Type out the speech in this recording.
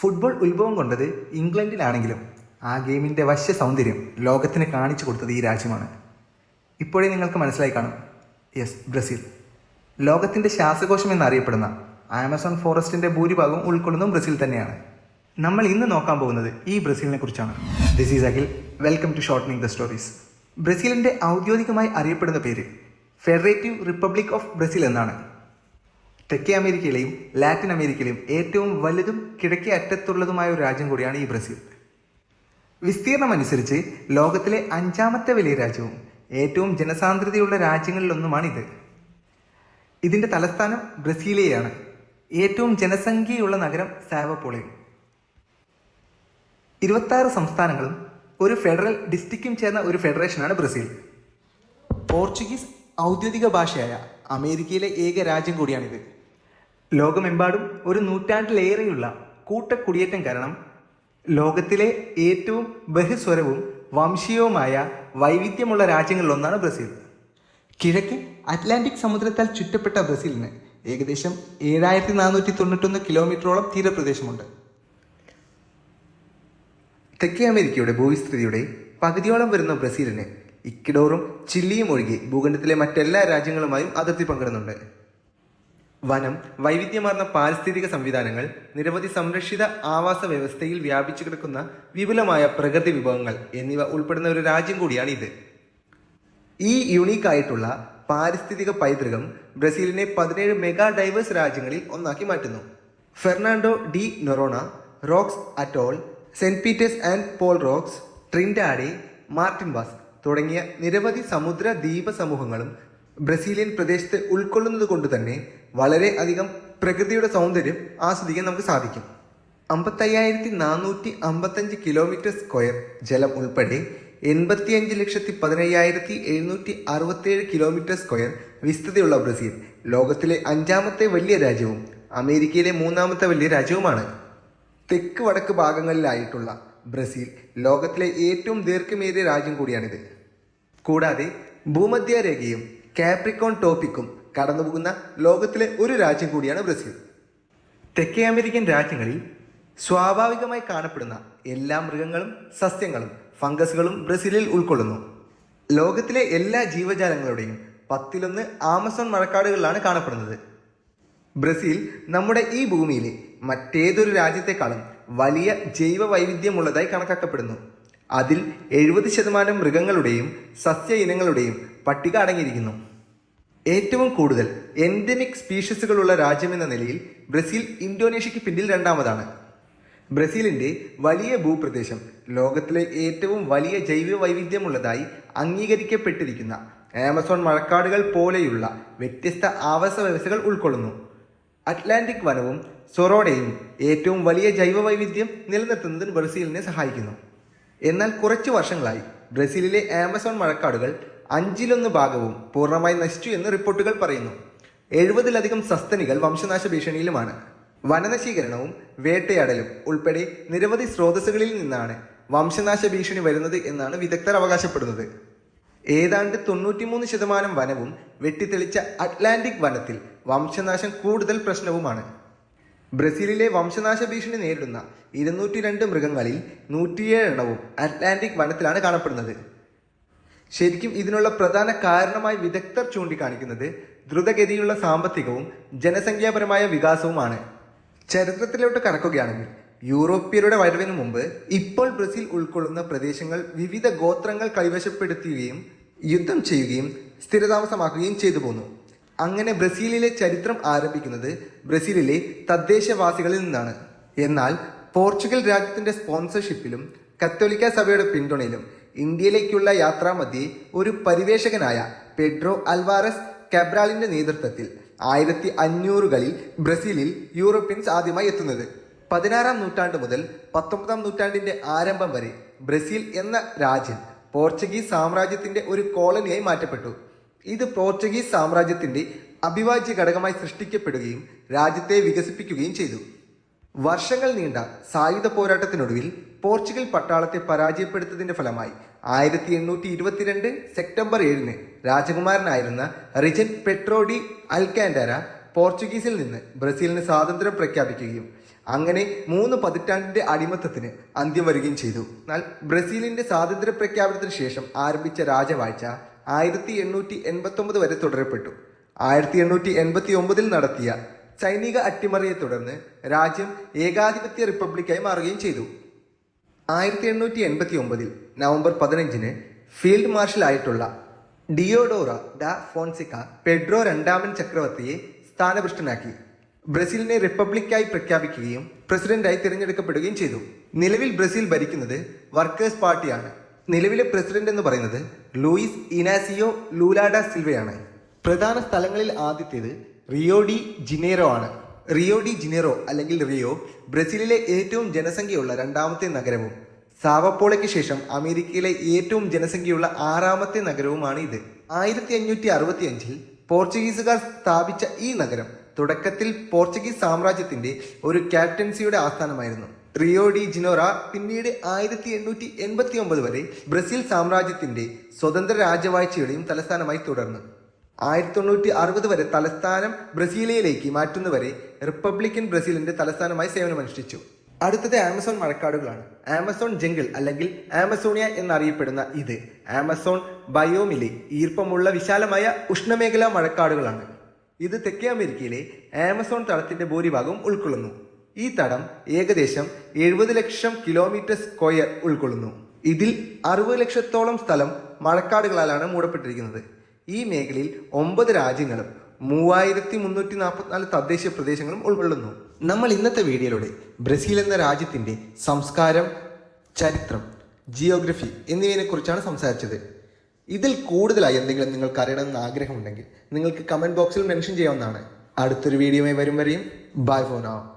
Football ഉത്ഭവം കൊണ്ടത് ഇംഗ്ലണ്ടിലാണെങ്കിലും ആ ഗെയിമിന്റെ വശ്യ സൗന്ദര്യം ലോകത്തിന് കാണിച്ചു കൊടുത്തത് ഈ രാജ്യമാണ്. ഇപ്പോഴേ നിങ്ങൾക്ക് മനസ്സിലായി കാണും. Yes Brazil. ലോകത്തിന്റെ ശ്വാസകോശം എന്നറിയപ്പെടുന്ന ആമസോൺ ഫോറസ്റ്റിന്റെ ഭൂരിഭാഗവും ഉൾക്കൊള്ളുന്നതും ബ്രസീൽ തന്നെയാണ്. നമ്മൾ ഇന്ന് നോക്കാൻ പോകുന്നത് ഈ ബ്രസീലിനെ കുറിച്ചാണ്. This is Akhil welcome to shortening the stories ബ്രസീലിന്റെ ഔദ്യോഗികമായി അറിയപ്പെടുന്ന പേര് ഫെഡറേറ്റീവ് റിപ്പബ്ലിക് ഓഫ് ബ്രസീൽ എന്നാണ്. തെക്കേ അമേരിക്കയിലെയും ലാറ്റിൻ അമേരിക്കയിലെയും ഏറ്റവും വലുതും കിഴക്കേ അറ്റത്തുള്ളതുമായ ഒരു രാജ്യം കൂടിയാണ് ഈ ബ്രസീൽ. വിസ്തീർണം അനുസരിച്ച് ലോകത്തിലെ അഞ്ചാമത്തെ വലിയ രാജ്യവും ഏറ്റവും ജനസാന്ദ്രതയുള്ള രാജ്യങ്ങളിലൊന്നുമാണിത്. ഇതിന്റെ തലസ്ഥാനം ബ്രസീലിയയാണ്. ഏറ്റവും ജനസംഖ്യയുള്ള നഗരം സാവപ്പോളയും ഇരുപത്താറ് സംസ്ഥാനങ്ങളും ഒരു ഫെഡറൽ ഡിസ്ട്രിക്റ്റും ചേർന്ന ഒരു ഫെഡറേഷനാണ് ബ്രസീൽ. പോർച്ചുഗീസ് ഔദ്യോഗിക ഭാഷയായ അമേരിക്കയിലെ ഏക രാജ്യം കൂടിയാണിത്. ലോകമെമ്പാടും ഒരു നൂറ്റാണ്ടിലേറെയുള്ള കൂട്ടക്കുടിയേറ്റം കാരണം ലോകത്തിലെ ഏറ്റവും ബഹുസ്വരവും വംശീയവുമായ വൈവിധ്യമുള്ള രാജ്യങ്ങളിലൊന്നാണ് ബ്രസീൽ. കിഴക്ക് അറ്റ്ലാന്റിക് സമുദ്രത്താൽ ചുറ്റപ്പെട്ട ബ്രസീലിന് ഏകദേശം ഏഴായിരത്തി നാനൂറ്റി തൊണ്ണൂറ്റൊന്ന് കിലോമീറ്ററോളം തീരപ്രദേശമുണ്ട്. തെക്കേ അമേരിക്കയുടെ ഭൂവിസ്തൃതിയുടെ പകുതിയോളം വരുന്ന ബ്രസീലിന് ഇക്കിഡോറും ചില്ലിയും ഒഴികെ ഭൂഖണ്ഡത്തിലെ മറ്റെല്ലാ രാജ്യങ്ങളുമായും അതിർത്തി പങ്കിടുന്നുണ്ട്. വനം വൈവിധ്യമാർന്ന പാരിസ്ഥിതിക സംവിധാനങ്ങൾ നിരവധി സംരക്ഷിത ആവാസ വ്യവസ്ഥയിൽ വ്യാപിച്ചു കിടക്കുന്ന വിപുലമായ പ്രകൃതി വിഭവങ്ങൾ എന്നിവ ഉൾപ്പെടുന്ന ഒരു രാജ്യം കൂടിയാണ് ഇത് ഈ യുണീക്ക് ആയിട്ടുള്ള പാരിസ്ഥിതിക പൈതൃകം ബ്രസീലിനെ പതിനേഴ് മെഗാ ഡൈവേഴ്സ് രാജ്യങ്ങളിൽ ഒന്നാക്കി മാറ്റുന്നു. Fernando de Noronha Rocks atoll Saint Peters and Paul Rocks Trindade Martin Vaz തുടങ്ങിയ നിരവധി സമുദ്ര ദ്വീപ സമൂഹങ്ങളും ബ്രസീലിയൻ പ്രദേശത്ത് ഉൾക്കൊള്ളുന്നത് കൊണ്ട് തന്നെ വളരെ അധികം പ്രകൃതിയുടെ സൗന്ദര്യം ആസ്വദിക്കാൻ നമുക്ക് സാധിക്കും. അമ്പത്തയ്യായിരത്തി നാനൂറ്റി അമ്പത്തഞ്ച് കിലോമീറ്റർ സ്ക്വയർ ജലം ഉൾപ്പെടെ എൺപത്തിയഞ്ച് ലക്ഷത്തി പതിനയ്യായിരത്തി എഴുന്നൂറ്റി അറുപത്തേഴ് കിലോമീറ്റർ സ്ക്വയർ വിസ്തൃതിയുള്ള ബ്രസീൽ ലോകത്തിലെ അഞ്ചാമത്തെ വലിയ രാജ്യവും അമേരിക്കയിലെ മൂന്നാമത്തെ വലിയ രാജ്യവുമാണ്. തെക്ക് വടക്ക് ഭാഗങ്ങളിലായിട്ടുള്ള ബ്രസീൽ ലോകത്തിലെ ഏറ്റവും ദീർഘമേറിയ രാജ്യം കൂടിയാണിത്. കൂടാതെ ഭൂമധ്യരേഖയും കാപ്രിക്കോൺ ടോപ്പിക്കും കടന്നുപോകുന്ന ലോകത്തിലെ ഒരു രാജ്യം കൂടിയാണ് ബ്രസീൽ. തെക്കേ അമേരിക്കൻ രാജ്യങ്ങളിൽ സ്വാഭാവികമായി കാണപ്പെടുന്ന എല്ലാ മൃഗങ്ങളും സസ്യങ്ങളും ഫംഗസുകളും ബ്രസീലിൽ ഉൾക്കൊള്ളുന്നു. ലോകത്തിലെ എല്ലാ ജീവജാലങ്ങളുടെയും പത്തിലൊന്ന് ആമസോൺ മഴക്കാടുകളിലാണ് കാണപ്പെടുന്നത്. ബ്രസീൽ നമ്മുടെ ഈ ഭൂമിയിലെ മറ്റേതൊരു രാജ്യത്തെക്കാളും വലിയ ജൈവ വൈവിധ്യമുള്ളതായി കണക്കാക്കപ്പെടുന്നു. അതിൽ എഴുപത് ശതമാനം മൃഗങ്ങളുടെയും സസ്യ ഇനങ്ങളുടെയും പട്ടിക അടങ്ങിയിരിക്കുന്നു. ഏറ്റവും കൂടുതൽ എൻഡമിക് സ്പീഷീസുകളുള്ള രാജ്യമെന്ന നിലയിൽ ബ്രസീൽ ഇന്തോനേഷ്യയ്ക്ക് പിന്നിൽ രണ്ടാമതാണ്. ബ്രസീലിന്റെ വലിയ ഭൂപ്രദേശം ലോകത്തിലെ ഏറ്റവും വലിയ ജൈവ വൈവിധ്യമുള്ളതായി അംഗീകരിക്കപ്പെട്ടിരിക്കുന്ന ആമസോൺ മഴക്കാടുകൾ പോലെയുള്ള വ്യത്യസ്ത ആവാസ വ്യവസ്ഥകൾ ഉൾക്കൊള്ളുന്നു. അറ്റ്ലാന്റിക് വനവും സൊറോഡയും ഏറ്റവും വലിയ ജൈവ വൈവിധ്യം നിലനിർത്തുന്നതിന് ബ്രസീലിനെ സഹായിക്കുന്നു. എന്നാൽ കുറച്ചു വർഷങ്ങളായി ബ്രസീലിലെ ആമസോൺ മഴക്കാടുകൾ അഞ്ചിലൊന്ന് ഭാഗവും പൂർണമായി നശിച്ചു എന്ന് റിപ്പോർട്ടുകൾ പറയുന്നു. എഴുപതിലധികം സസ്തനികൾ വംശനാശ ഭീഷണിയിലുമാണ്. വനനശീകരണവും വേട്ടയാടലും ഉൾപ്പെടെ നിരവധി സ്രോതസ്സുകളിൽ നിന്നാണ് വംശനാശ ഭീഷണി വരുന്നത് എന്നാണ് വിദഗ്ധർ അവകാശപ്പെടുന്നത്. ഏതാണ്ട് തൊണ്ണൂറ്റിമൂന്ന് ശതമാനം വനവും വെട്ടിത്തെളിച്ച അറ്റ്ലാന്റിക് വനത്തിൽ വംശനാശം കൂടുതൽ പ്രശ്നവുമാണ്. ബ്രസീലിലെ വംശനാശ ഭീഷണി നേരിടുന്ന ഇരുന്നൂറ്റി രണ്ട് മൃഗങ്ങളിൽ നൂറ്റിയേഴ് എണ്ണവും അറ്റ്ലാന്റിക് വനത്തിലാണ് കാണപ്പെടുന്നത്. ശരിക്കും ഇതിനുള്ള പ്രധാന കാരണമായി വിദഗ്ധർ ചൂണ്ടിക്കാണിക്കുന്നത് ദ്രുതഗതിയുള്ള സാമ്പത്തികവും ജനസംഖ്യാപരമായ വികാസവുമാണ്. ചരിത്രത്തിലോട്ട് കടക്കുകയാണെങ്കിൽ യൂറോപ്യരുടെ വരവിന് മുമ്പ് ഇപ്പോൾ ബ്രസീൽ ഉൾക്കൊള്ളുന്ന പ്രദേശങ്ങൾ വിവിധ ഗോത്രങ്ങൾ കൈവശപ്പെടുത്തുകയും യുദ്ധം ചെയ്യുകയും സ്ഥിരതാമസമാക്കുകയും ചെയ്തു പോന്നു. അങ്ങനെ ബ്രസീലിലെ ചരിത്രം ആരംഭിക്കുന്നത് ബ്രസീലിലെ തദ്ദേശവാസികളിൽ നിന്നാണ്. എന്നാൽ പോർച്ചുഗൽ രാജ്യത്തിന്റെ സ്പോൺസർഷിപ്പിലും കത്തോലിക്ക സഭയുടെ പിന്തുണയിലും ഇന്ത്യയിലേക്കുള്ള യാത്രാമധ്യേ ഒരു പരിവേഷകനായ പെഡ്രോ അൽവാറസ് കബ്രാലിന്റെ നേതൃത്വത്തിൽ ആയിരത്തി അഞ്ഞൂറുകളിൽ ബ്രസീലിൽ യൂറോപ്യൻസ് ആദ്യമായി എത്തുന്നത്. പതിനാറാം നൂറ്റാണ്ട് മുതൽ പത്തൊമ്പതാം നൂറ്റാണ്ടിന്റെ ആരംഭം വരെ ബ്രസീൽ എന്ന രാജ്യം പോർച്ചുഗീസ് സാമ്രാജ്യത്തിന്റെ ഒരു കോളനിയായി മാറ്റപ്പെട്ടു. ഇത് പോർച്ചുഗീസ് സാമ്രാജ്യത്തിന്റെ അഭിവാജ്യ ഘടകമായി സൃഷ്ടിക്കപ്പെടുകയും രാജ്യത്തെ വികസിപ്പിക്കുകയും ചെയ്തു. വർഷങ്ങൾ നീണ്ട സായുധ പോരാട്ടത്തിനൊടുവിൽ പോർച്ചുഗൽ പട്ടാളത്തെ പരാജയപ്പെടുത്തതിന്റെ ഫലമായി ആയിരത്തി എണ്ണൂറ്റി ഇരുപത്തിരണ്ട് സെപ്റ്റംബർ ഏഴിന് രാജകുമാരനായിരുന്ന റിജൻ പെട്രോഡി അൽക്കാൻഡാര പോർച്ചുഗീസിൽ നിന്ന് ബ്രസീലിന് സ്വാതന്ത്ര്യം പ്രഖ്യാപിക്കുകയും അങ്ങനെ മൂന്ന് പതിറ്റാണ്ടിന്റെ അടിമത്തത്തിന് അന്ത്യം വരികയും ചെയ്തു. എന്നാൽ ബ്രസീലിന്റെ സ്വാതന്ത്ര്യ പ്രഖ്യാപനത്തിന് ശേഷം ആരംഭിച്ച രാജവാഴ്ച ആയിരത്തി എണ്ണൂറ്റി എൺപത്തി ഒമ്പത് വരെ തുടരപ്പെട്ടു. ആയിരത്തി എണ്ണൂറ്റി എൺപത്തി ഒമ്പതിൽ നടത്തിയ സൈനിക അട്ടിമറിയെ തുടർന്ന് രാജ്യം ഏകാധിപത്യ റിപ്പബ്ലിക്കായി മാറുകയും ചെയ്തു. ആയിരത്തി എണ്ണൂറ്റി എൺപത്തി ഒമ്പതിൽ നവംബർ പതിനഞ്ചിന് ഫീൽഡ് മാർഷൽ ആയിട്ടുള്ള ഡിയോഡോറ ഡ ഫോൺസിക്ക പെഡ്രോ രണ്ടാമൻ ചക്രവർത്തിയെ സ്ഥാനഭൃഷ്ടനാക്കി ബ്രസീലിനെ റിപ്പബ്ലിക്കായി പ്രഖ്യാപിക്കുകയും പ്രസിഡന്റായി തിരഞ്ഞെടുക്കപ്പെടുകയും ചെയ്തു. നിലവിൽ ബ്രസീൽ ഭരിക്കുന്നത് വർക്കേഴ്സ് പാർട്ടിയാണ്. നിലവിലെ പ്രസിഡന്റ് എന്ന് പറയുന്നത് ലൂയിസ് ഇനാസിയോ ലൂലാഡ സിൽവയാണ്. പ്രധാന സ്ഥലങ്ങളിൽ ആദ്യത്തേത് റിയോ ഡി ജിനേറോ ആണ്. റിയോ ഡി ജിനേറോ അല്ലെങ്കിൽ റിയോ ബ്രസീലിലെ ഏറ്റവും ജനസംഖ്യയുള്ള രണ്ടാമത്തെ നഗരവും. സാവപ്പോളയ്ക്ക് ശേഷം അമേരിക്കയിലെ ഏറ്റവും ജനസംഖ്യയുള്ള ആറാമത്തെ നഗരവുമാണ് ഇത്. ആയിരത്തി അഞ്ഞൂറ്റി അറുപത്തി അഞ്ചിൽ പോർച്ചുഗീസുകാർ സ്ഥാപിച്ച ഈ നഗരം തുടക്കത്തിൽ പോർച്ചുഗീസ് സാമ്രാജ്യത്തിന്റെ ഒരു ക്യാപ്റ്റൻസിയുടെ ആസ്ഥാനമായിരുന്നു. റിയോ ഡി ജിനോറ പിന്നീട് ആയിരത്തി എണ്ണൂറ്റി എൺപത്തി ഒമ്പത് വരെ ബ്രസീൽ സാമ്രാജ്യത്തിന്റെ സ്വതന്ത്ര രാജവാഴ്ചയുടെയും തലസ്ഥാനമായി തുടർന്നു. ആയിരത്തി തൊണ്ണൂറ്റി അറുപത് വരെ തലസ്ഥാനം ബ്രസീലിയയിലേക്ക് മാറ്റുന്നവരെ റിപ്പബ്ലിക്കൻ ബ്രസീലിന്റെ തലസ്ഥാനമായി സേവനമനുഷ്ഠിച്ചു. അടുത്തത് ആമസോൺ മഴക്കാടുകളാണ്. ആമസോൺ ജംഗിൾ അല്ലെങ്കിൽ ആമസോണിയ എന്നറിയപ്പെടുന്ന ഇത് ആമസോൺ ബയോമിലെ ഈർപ്പമുള്ള വിശാലമായ ഉഷ്ണമേഖലാ മഴക്കാടുകളാണ്. ഇത് തെക്കേ അമേരിക്കയിലെ ആമസോൺ തടത്തിന്റെ ഭൂരിഭാഗവും ഉൾക്കൊള്ളുന്നു. ഈ തടം ഏകദേശം എഴുപത് ലക്ഷം കിലോമീറ്റർ സ്ക്വയർ ഉൾക്കൊള്ളുന്നു. ഇതിൽ അറുപത് ലക്ഷത്തോളം സ്ഥലം മഴക്കാടുകളാലാണ് മൂടപ്പെട്ടിരിക്കുന്നത്. ഈ മേഖലയിൽ ഒമ്പത് രാജ്യങ്ങളും മൂവായിരത്തി മുന്നൂറ്റി നാൽപ്പത്തിനാല് തദ്ദേശീയ പ്രദേശങ്ങളും ഉൾക്കൊള്ളുന്നു. നമ്മൾ ഇന്നത്തെ വീഡിയോയിലൂടെ ബ്രസീൽ എന്ന രാജ്യത്തിന്റെ സംസ്കാരം ചരിത്രം ജിയോഗ്രഫി എന്നിവയെ കുറിച്ചാണ് സംസാരിച്ചത്. ഇതിൽ കൂടുതലായി എന്തെങ്കിലും നിങ്ങൾക്ക് അറിയണമെന്ന് ആഗ്രഹമുണ്ടെങ്കിൽ നിങ്ങൾക്ക് കമന്റ് ബോക്സിൽ മെൻഷൻ ചെയ്യാവുന്നതാണ്. അടുത്തൊരു വീഡിയോയുമായി വരും വരെയും ബൈ ഫോൺ നാവ്